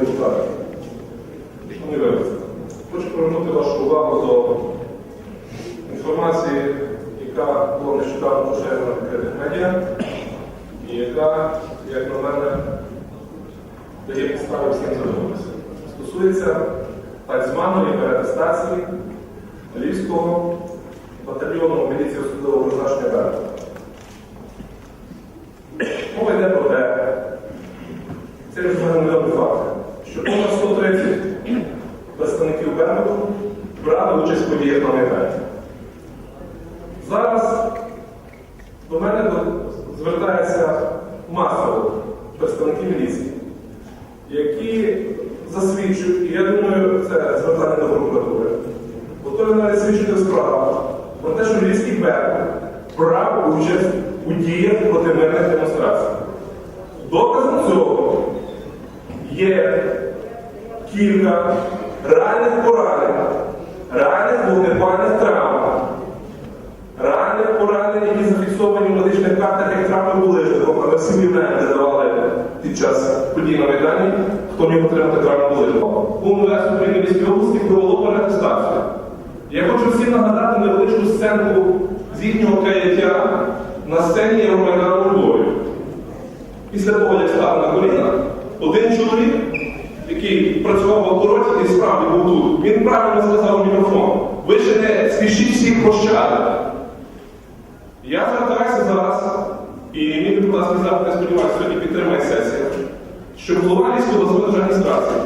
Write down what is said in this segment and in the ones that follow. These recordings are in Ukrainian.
виборці, хочу повернути вашу увагу до інформації, яка була нещодавно поширена в відкритих медіа, і яка, як на мене, дає підстави всім задуматися. Стосується так званої переатестації Львівського батальйону міліції особливого призначення Беркута. Мова йде про те, це вже невідомий факт, що понад 130 представників Беркуту брали участь в подіях на. Зараз до мене звертаються масово представники міліції, які засвідчують, і я думаю, це звертання до прокуратури, готові навіть свідчити в справах про те, що Львівський Беркут брав участь у діях проти мирних демонстрацій. Доказом цього є кілька реальних поранень, реальних вогнепальних травм, реальних поранень, які зафіксовані в медичних картах, як травми були житлом, але всі вівнянки давали під час подій на Майдані, хто міг отримати травму були житлом. У України Львівської області провело переатестацію. Я хочу всім нагадати невеличку сценку з їхнього каяття на сцені Євромайдану Львові. Після того, як став на коліна, один чоловік, працював в обороті і справді був тут, він правильно сказав в мікрофон. Ви ще не спішіть всіх прощати. Я звертаюся зараз, і мій депутатський запит, я сподіваюся, сьогодні підтримає сесія, що голова Львівської обласної адміністрації,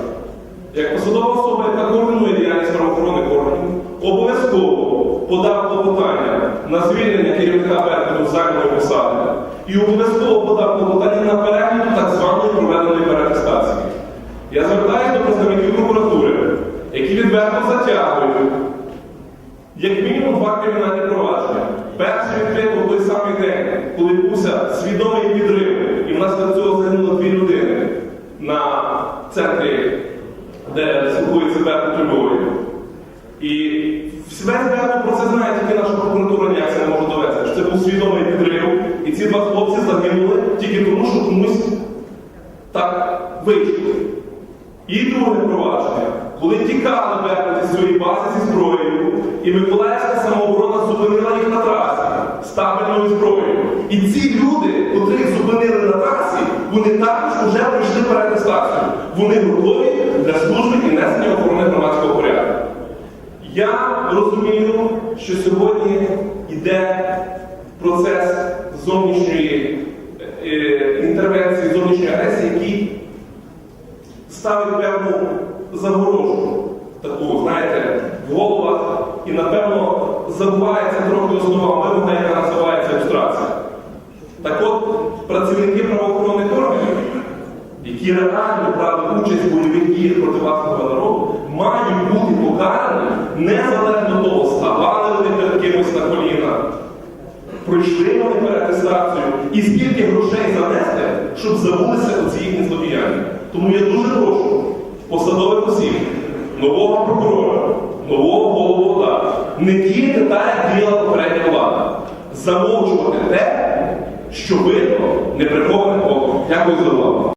як посадова особа, яка координує діяльність правоохоронних органів, обов'язково подав клопотання на звільнення керівника Беркуту займаної посади і обов'язково подав клопотання на перегляд так званої проведеної переатестації. Я звертаюся до представників прокуратури, відверто затягують як мінімум два кримінальні провадження. Перше відкрито в той самий день, коли відбувся свідомий підрив, і внаслідок цього загинуло дві людини на центрі, де Беркут у Львові. І Беркут про це знає, тільки наша прокуратура ніяк це не може довести. Що це був свідомий підрив, і ці два хлопці загинули тільки тому, що комусь так вийшло. І друге провадження, коли тікали Беркут із своєї бази зі зброєю, і Миколаївська самооборона зупинила їх на трасі з табельною зброєю. І ці люди, котрих зупинили на трасі, вони також вже пройшли переатестацію. Вони готові для служби і несення охорони громадського порядку. Я розумію, що сьогодні йде процес зовнішньої е, е, інтервенції, зовнішньої агресії, який ставить певну загорожу, таку, знаєте, в головах і, напевно, забувається трохи основа вимога, яка називається ілюстрація. Так от, працівники правоохоронних органів, які реально брали участь в бойових діях проти власного народу, мають бути покарані незалежно того, ставали вони перед кимось на коліна, пройшли вони переатестацію і скільки грошей занесли, щоб забулися оці їхні злодіяння. Тому я дуже прошу посадових осіб, нового прокурора, нового голову ОДА, не діяти так, як діяла попередня влада. Замовчувати те, що видно неприхованим оком. Дякую за увагу.